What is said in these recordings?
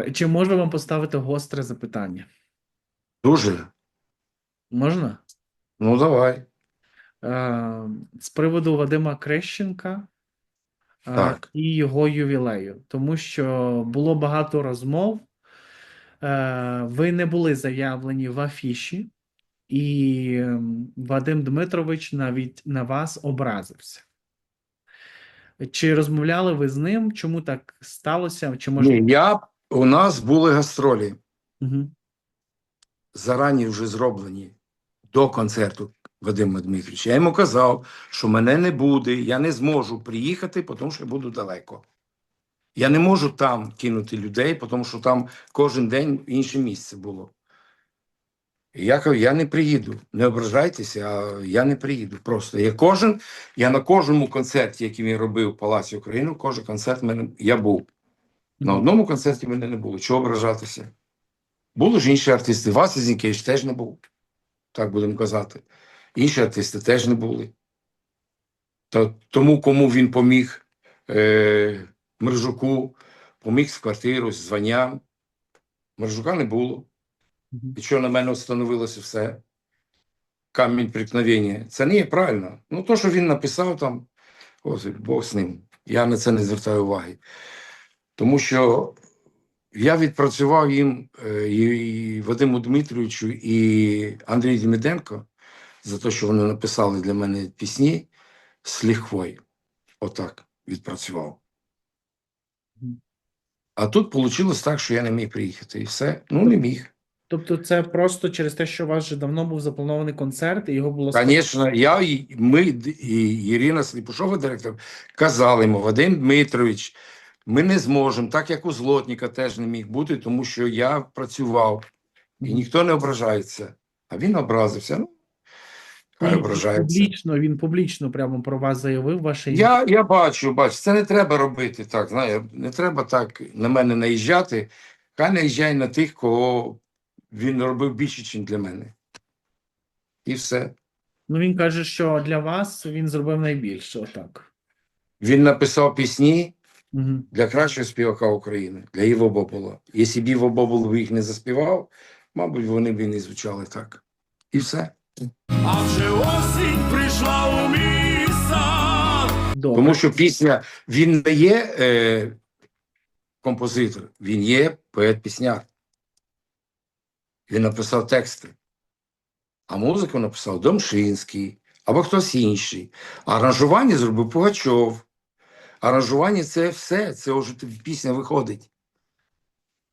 Добре. Чи можу вам поставити гостре запитання? Дуже. Можна? Ну, давай. Е, з приводу Вадима Крещенка е, Так. і його ювілею, тому що було багато розмов. Е, ви не були заявлені в афіші, і ем, Вадим Дмитрович навіть на вас образився. Чи розмовляли ви з ним? Чому так сталося? Чи може... Ні, я, у нас були гастролі, Угу. зарані вже зроблені до концерту Вадима Дмитровича. Я йому казав, що мене не буде, я не зможу приїхати, тому що я буду далеко. Я не можу там кинути людей, тому що там кожен день інше місце було. І я кажу, я не приїду. Не ображайтеся, а я не приїду. Просто я кожен, я на кожному концерті, який він робив в Палаці України, кожен концерт мене я був. На одному концерті мене не було. Чого ображатися? Були ж інші артисти. Вася Зінкевич теж не був. Так будемо казати. Інші артисти теж не були. Та, тому, кому він поміг е, Мержуку, поміг з квартиру, з званням. Мержука не було. І що на мене встановилося все? Камінь прикновення. Це не є правильно. Ну, то, що він написав там, ось Бог з ним. Я на це не звертаю уваги. Тому що я відпрацював їм е, і, Вадиму Дмитровичу, і Андрію Дмиденко за те, що вони написали для мене пісні з лихвою. Отак відпрацював. А тут вийшло так, що я не міг приїхати. І все. Ну, не міг. Тобто, це просто через те, що у вас вже давно був запланований концерт, і його було Звісно, я і ми і Ірина Сліпушова, директор, казали йому, Вадим Дмитрович, ми не зможемо, так як у Злотніка теж не міг бути, тому що я працював і ніхто не ображається. А він образився. Ну, хай ображається. Публічно, він публічно прямо про вас заявив, ваше. Я, я бачу, бачу, це не треба робити так. Знає, не треба так на мене наїжджати. Хай наїжджає на тих, кого він робив більше, ніж для мене. І все. Ну він каже, що для вас він зробив найбільше. Отак. Він написав пісні. Угу. для кращого співака України, для Іво Бобола. Якщо б Іво Бобол би їх не заспівав, мабуть, вони б і не звучали так. І все. А вже осінь прийшла у мій сад. Добре. Тому що пісня, він не є е, композитор, він є поет-пісняр. Він написав тексти. А музику написав Домшинський або хтось інший. А аранжування зробив Пугачов. Аранжування це все, це вже пісня виходить.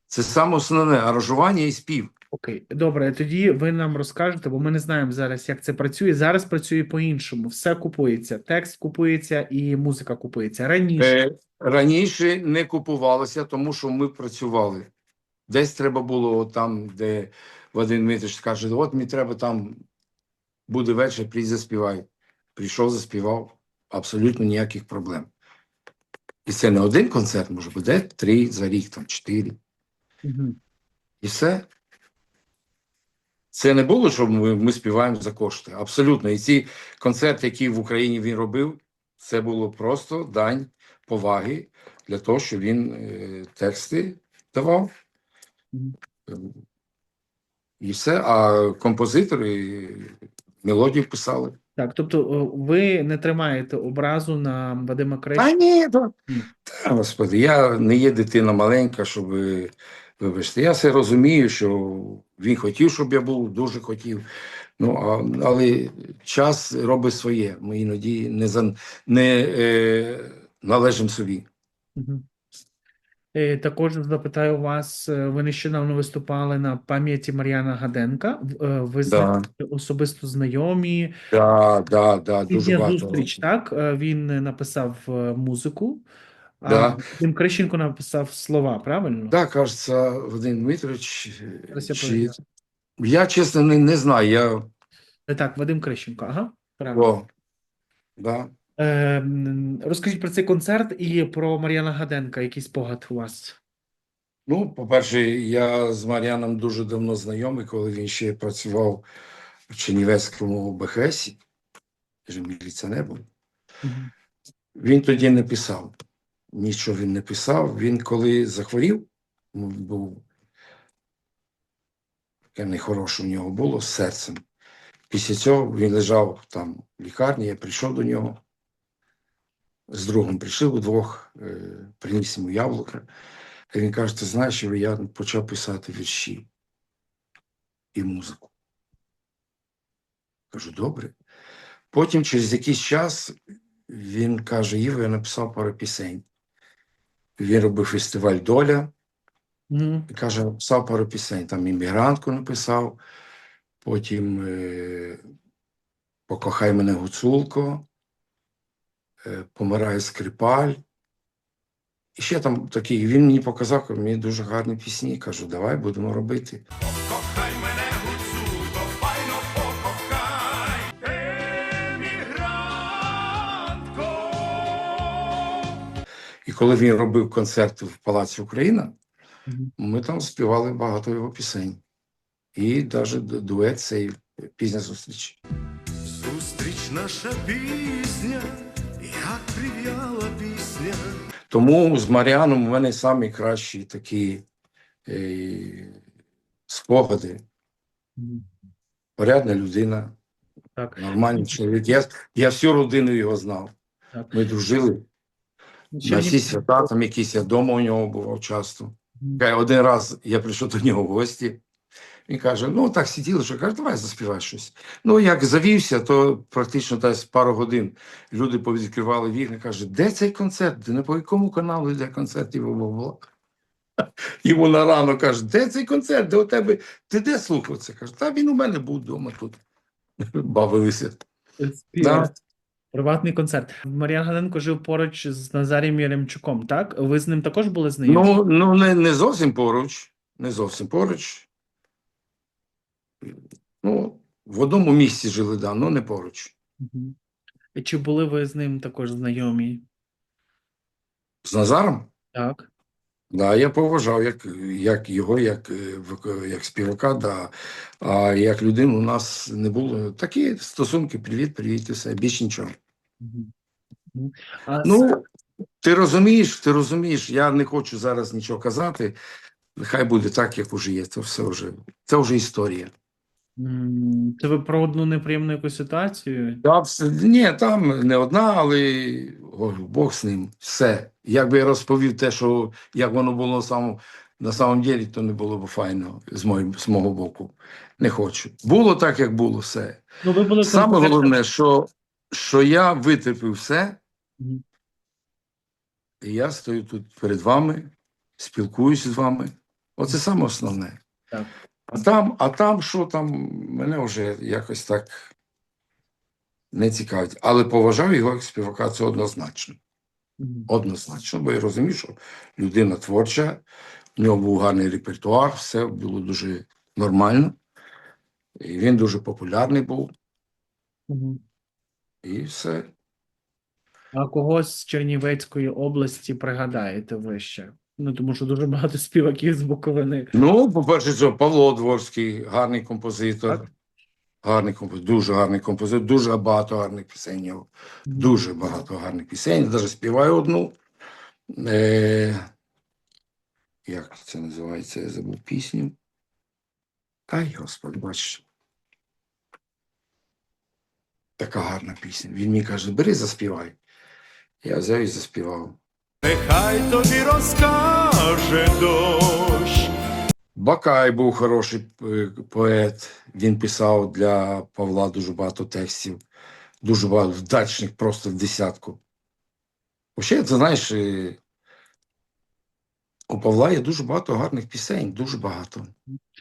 Це саме основне аранжування і спів. Окей, добре. Тоді ви нам розкажете, бо ми не знаємо зараз, як це працює. Зараз працює по-іншому. Все купується. Текст купується і музика купується. Раніше Е, раніше не купувалося, тому що ми працювали. Десь треба було там, де Вадим Дмитрович каже, от мені треба там буде вечір, приїзд заспівай. Прийшов, заспівав, абсолютно ніяких проблем. І це не один концерт, може буде три за рік, там чотири. Мгм. І все. Це не було, що ми, ми співаємо за кошти. Абсолютно. І ці концерти, які в Україні він робив, це було просто дань поваги для того, що він е, тексти давав. І все. А композитори мелодію писали. Так. Тобто, ви не тримаєте образу на Вадима Крещенка? ні, то, та, господи, я не є дитина маленька, щоб вибачте. Я все розумію, що він хотів, щоб я був, дуже хотів. Ну, а, але час робить своє. Ми іноді не, за, не е, належимо собі. Мгм. Е, Також запитаю вас, е, ви нещодавно виступали на пам'яті Мар'яна Гаденка. Е, Ви Да. особисто знайомі. Да, да, да, дуже багато. зустріч, так? Він написав музику, а Да. Вадим Крещенко написав слова, правильно? Да, кажеться, Вадим Дмитрович. я Чи... Я чесно не, не знаю. Я... Так, Вадим Крещенко, ага. Правильно. О, да. Е, м, розкажіть про цей концерт і про Мар'яна Гаденка. Який спогад у вас? Ну, по-перше, я з Мар'яном дуже давно знайомий, коли він ще працював в Чернівецькому БХСі, вже міліціонер був. Мгм. Він тоді не писав. Нічого він не писав. Він коли захворів, ну, був таке нехороше у нього було з серцем. Після цього він лежав там в лікарні, я прийшов до нього. З другом прийшли удвох, е, приніс йому яблука. І він каже: ти знаєш, я почав писати вірші і музику. Кажу, добре. Потім, через якийсь час, він каже: Іво, я написав пару пісень. Він робив фестиваль Доля. Мгм. І каже, написав пару пісень. Там іммігрантку написав, потім е, Покохай мене гуцулко, Помирає скрипаль. І ще там такий, він мені показав, мені дуже гарні пісні. Кажу, давай будемо робити. Кохай мене гуцулко, файно покохай, емігрантко. І коли він робив концерти в Палаці Україна, ми там співали багато його пісень. І навіть дует цей пізня зустріч. Зустріч наша пісня, як прив'яла пісня. Тому з Маріаном у мене самі кращі такі е, спогади. Порядна людина, Так. нормальний чоловік. Я, я всю родину його знав. Так. Ми дружили Ще на всі свята, там якісь я вдома у нього бував часто. Один раз я прийшов до нього в гості. Він каже: ну так сиділи, що каже, давай заспівай щось. Ну, як завівся, то практично десь пару годин люди повідкривали вікна. Каже, де цей концерт? Де, по якому каналу йде концерт його було? Йому на рано каже, де цей концерт? Де у тебе? Ти де слухав це? Каже, та він у мене був вдома тут. Бавилися. Да. Приватний концерт. Мар'ян Ганенко жив поруч з Назарієм Яремчуком, так? Ви з ним також були знайомі? Ну, ну не, не зовсім поруч. Не зовсім поруч. Ну, в одному місці жили, да, але не поруч. І Чи були ви з ним також знайомі? З Назаром? Так. Да, я поважав як, як його, як, е, як співака, да. а як людину у нас не було. Такі стосунки, привіт, привіт, і все, більш нічого. А Ну, ти розумієш, ти розумієш, я не хочу зараз нічого казати. Нехай буде так, як уже є. Це все вже, це вже історія. Це ви про одну неприємну якусь ситуацію? Да, все, ні, там не одна, але о, Бог з ним. Все. Якби я розповів те, що як воно було на самому, на самом ділі, то не було б файно з, моїм, з мого боку. Не хочу. Було так, як було, все. Ну, ви були Саме конкретно- головне, що, що я витерпів все, Мгм. і я стою тут перед вами, спілкуюся з вами. Оце саме основне. Так. А там, а там, що там, мене вже якось так не цікавить. Але поважаю його як співака, це однозначно. Однозначно, бо я розумію, що людина творча, в нього був гарний репертуар, все було дуже нормально. І він дуже популярний був, Мгм. і все. А когось з Чернівецької області пригадаєте ви ще? Ну, тому що дуже багато співаків з Буковини. Ну, по-перше, це Павло Дворський, гарний композитор. Так. Гарний композитор, дуже гарний композитор, дуже багато гарних пісень. Дуже багато гарних пісень. Навіть співаю одну. Е, як це називається? Я забув пісню. Ай, Господи, бачиш. Така гарна пісня. Він мені каже, бери, заспівай. Я взяв і заспівав. Нехай тобі розкаже дощ. Бакай був хороший е, поет. Він писав для Павла дуже багато текстів, дуже багато вдачних, просто в десятку. Взагалі, ти знаєш, е, у Павла є дуже багато гарних пісень, дуже багато.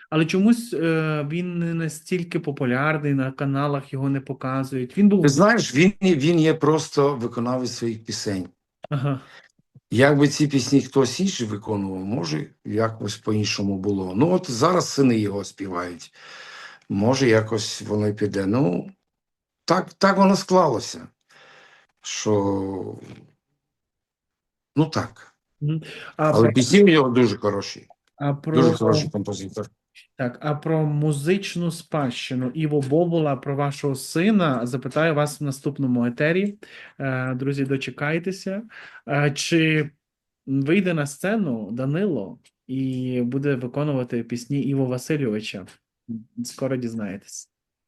Але чомусь е, він не настільки популярний, на каналах його не показують. Він був. Ти знаєш, він, він є просто виконавець своїх пісень. Ага. Якби ці пісні хтось інший виконував, може, якось по-іншому було. Ну, от зараз сини його співають. Може, якось воно піде. Ну, так, так воно склалося. Що. Ну так. А Але про, пісні у нього дуже хороші. а про, Дуже хороший композитор. Так, а про музичну спадщину Іво Бобула про вашого сина, запитаю вас в наступному етері. Е, друзі, дочекайтеся. Е, чи вийде на сцену Данило і буде виконувати пісні Іво Васильовича. Скоро дізнаєтесь.